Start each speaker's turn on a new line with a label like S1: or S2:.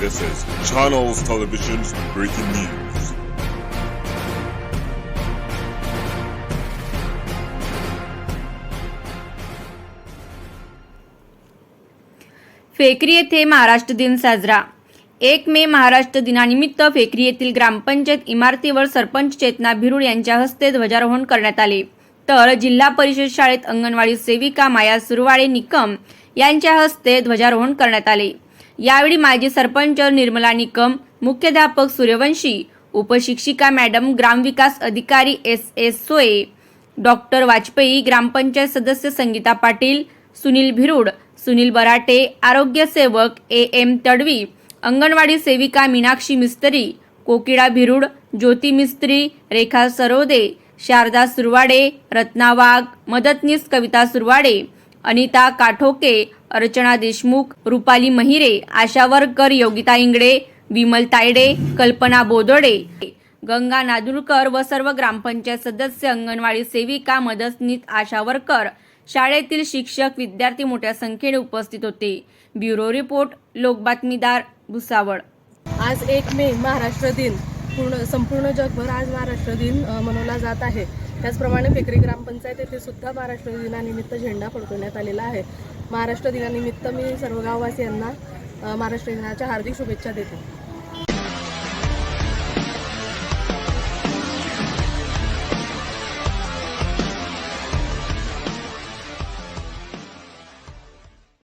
S1: This is Channels Television's breaking news.
S2: Phekari येथे महाराष्ट्र दिन साजरा. एक मे महाराष्ट्र दिनानिमित्त फेकरी येथील ग्रामपंचायत इमारतीवर सरपंच चेतना भिरुड यांच्या हस्ते ध्वजारोहण करण्यात आले. तर जिल्हा परिषद शाळेत अंगणवाडी सेविका माया सुरवाळे निकम यांच्या हस्ते ध्वजारोहण करण्यात आले. यावेळी माजी सरपंच निर्मला निकम मुख्याध्यापक सूर्यवंशी उपशिक्षिका मॅडम ग्रामविकास अधिकारी S S Soye doctor Vajpayee ग्रामपंचायत सदस्य संगीता पाटील सुनील भिरुड सुनील बराटे आरोग्य सेवक ए एम तडवी अंगणवाडी सेविका मीनाक्षी मिस्त्री कोकिळा भिरुड ज्योती मिस्त्री रेखा सरोदे शारदा सुरवाडे रत्ना वाघ मदतनीस कविता सुरवाडे अनिता काठोके अर्चना देशमुख रुपाली महिरे आशा वरकर योगिता इंगडे विमल तायडे कल्पना बोदोडे गंगा नादुरकर व सर्व ग्रामपंचायत सदस्य अंगणवाडी सेविका मदतनीस आशा वरकर शाळेतील शिक्षक विद्यार्थी मोठ्या संख्येने उपस्थित होते. ब्युरो रिपोर्ट लोकबातमीदार भुसावळ.
S3: आज एक मे महाराष्ट्र दिन. पूर्ण संपूर्ण जगभर आज महाराष्ट्र दिन मनवला जात आहे. त्याचप्रमाणे फेकरी ग्रामपंचायत येथे सुद्धा महाराष्ट्र दिनानिमित्त झेंडा फडकवण्यात आलेला आहे. महाराष्ट्र दिनानिमित्त मी सर्व गाववासियांना महाराष्ट्र दिनाच्या हार्दिक शुभेच्छा देते.